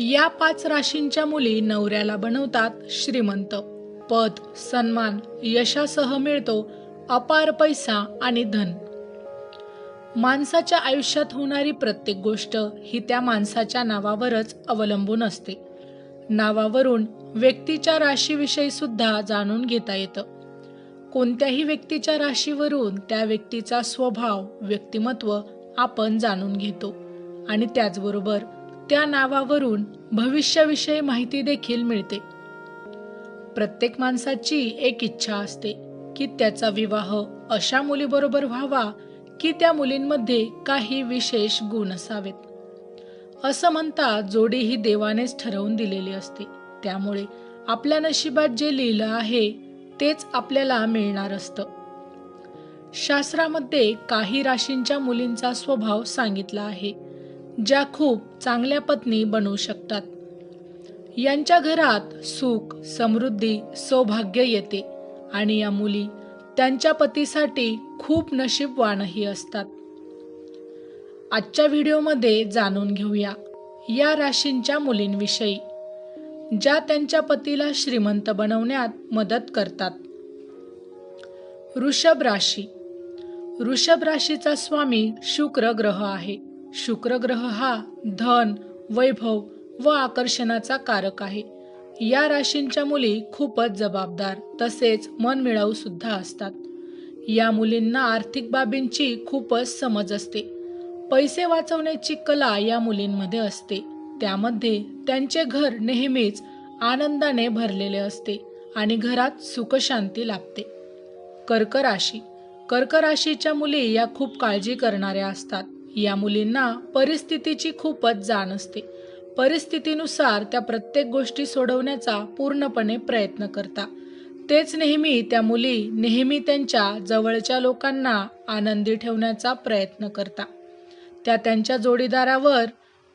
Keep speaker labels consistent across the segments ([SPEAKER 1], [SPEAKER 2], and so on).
[SPEAKER 1] या पाच राशींच्या मुली नवऱ्याला बनवतात श्रीमंत. पद सन्मान यशासह मिळतो अपार पैसा आणि धन. माणसाच्या आयुष्यात होणारी प्रत्येक गोष्ट ही त्या माणसाच्या नावावरच अवलंबून असते. नावावरून व्यक्तीच्या राशीविषयी सुद्धा जाणून घेता येतं. कोणत्याही व्यक्तीच्या राशीवरून त्या व्यक्तीचा स्वभाव व्यक्तिमत्व आपण जाणून घेतो. आणि त्याचबरोबर त्या नावावरून भविष्याविषयी माहिती देखील मिळते. प्रत्येक माणसाची एक इच्छा असते की त्याचा विवाह अशा मुलीबरोबर व्हावा की त्या मुलींमध्ये काही विशेष गुण असावेत. असं म्हणता जोडी ही देवानेच ठरवून दिलेली असते. त्यामुळे आपल्या नशिबात जे लिहिलं आहे तेच आपल्याला मिळणार असतं. शास्त्रामध्ये काही राशींच्या मुलींचा स्वभाव सांगितला आहे. ज्या खूप चांगल्या पत्नी बनवू शकतात. यांच्या घरात सुख समृद्धी सौभाग्य येते आणि या मुली त्यांच्या पतीसाठी खूप नशीबवानही असतात. आजच्या व्हिडिओमध्ये जाणून घेऊया या राशींच्या मुलींविषयी ज्या त्यांच्या पतीला श्रीमंत बनवण्यात मदत करतात. वृषभ राशी. वृषभ राशीचा स्वामी शुक्र ग्रह आहे. शुक्रग्रह हा धन वैभव व आकर्षणाचा कारक आहे. या राशींच्या मुली खूपच जबाबदार तसेच मनमिळाऊ सुद्धा असतात. या मुलींना आर्थिक बाबींची खूपच समज असते. पैसे वाचवण्याची कला या मुलींमध्ये असते. त्यामध्ये त्यांचे घर नेहमीच आनंदाने भरलेले असते आणि घरात सुखशांती लाभते. कर्क राशी. कर्क राशीच्या मुली या खूप काळजी करणाऱ्या असतात. या मुलींना परिस्थितीची खूपच जाण असते. परिस्थितीनुसार त्या प्रत्येक गोष्टी सोडवण्याचा पूर्णपणे प्रयत्न करता. तेच नेहमी त्या मुली नेहमी त्यांच्या जवळच्या लोकांना आनंदी ठेवण्याचा प्रयत्न करता. त्या त्यांच्या जोडीदारावर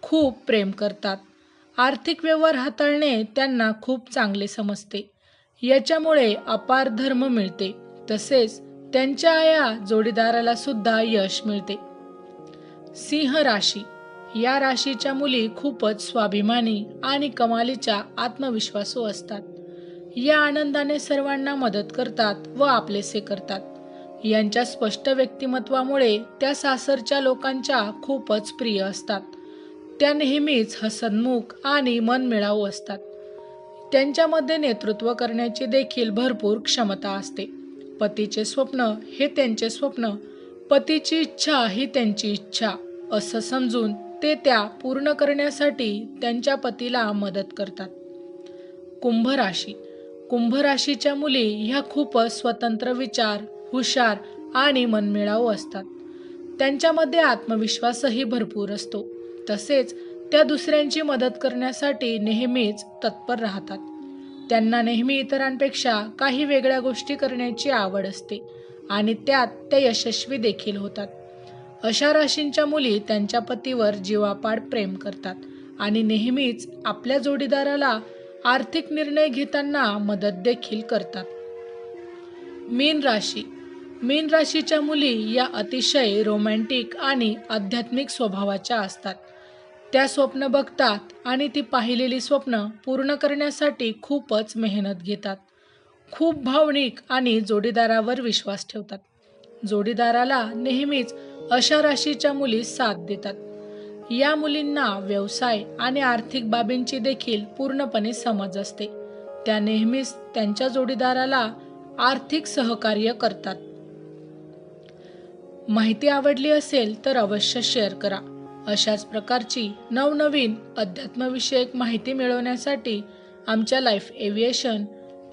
[SPEAKER 1] खूप प्रेम करतात. आर्थिक व्यवहार हाताळणे त्यांना खूप चांगले समजते. याच्यामुळे अपार धर्म मिळते. तसेच त्यांच्या या जोडीदाराला सुद्धा यश मिळते. सिंह राशी. या राशीच्या मुली खूपच स्वाभिमानी आणि कमालीच्या आत्मविश्वासू असतात. या आनंदाने सर्वांना मदत करतात व आपलेसे करतात. यांच्या स्पष्ट व्यक्तिमत्वामुळे त्या सासरच्या लोकांच्या खूपच प्रिय असतात. त्या नेहमीच हसनमुख आणि मनमिळावू असतात. त्यांच्यामध्ये नेतृत्व करण्याची देखील भरपूर क्षमता असते. पतीचे स्वप्न हे त्यांचे स्वप्न पतीची इच्छा ही त्यांची इच्छा असं समजून ते त्या पूर्ण करण्यासाठी त्यांच्या पतीला मदत करतात. कुंभ राशी कुंभ राशीच्या मुली ह्या खूपच स्वतंत्र विचार हुशार आणि मनमिळाऊ असतात. त्यांच्यामध्ये आत्मविश्वासही भरपूर असतो. तसेच त्या दुसऱ्यांची मदत करण्यासाठी नेहमीच तत्पर राहतात. त्यांना नेहमी इतरांपेक्षा काही वेगळ्या गोष्टी करण्याची आवड असते. आणि त्यात त्या यशस्वी देखील होतात. अशा राशींच्या मुली त्यांच्या पतीवर जीवापाड प्रेम करतात आणि नेहमीच आपल्या जोडीदाराला आर्थिक निर्णय घेताना मदत देखील करतात. मीन राशी. मीन राशीच्या मुली या अतिशय रोमॅन्टिक आणि आध्यात्मिक स्वभावाच्या असतात. त्या स्वप्न बघतात आणि ती पाहिलेली स्वप्न पूर्ण करण्यासाठी खूपच मेहनत घेतात. खूप भावनिक आणि जोडीदारावर विश्वास ठेवतात. जोडीदाराला नेहमीच अशा राशीच्या मुली साथ देतात. या मुलींना व्यवसाय आणि आर्थिक बाबींची देखील पूर्णपणे समज असते. त्या नेहमीच त्यांच्या जोडीदाराला आर्थिक सहकार्य करतात. माहिती आवडली असेल तर अवश्य शेअर करा. अशाच प्रकारची नवनवीन अध्यात्मविषयक माहिती मिळवण्यासाठी आमच्या लाईफ एव्हिएशन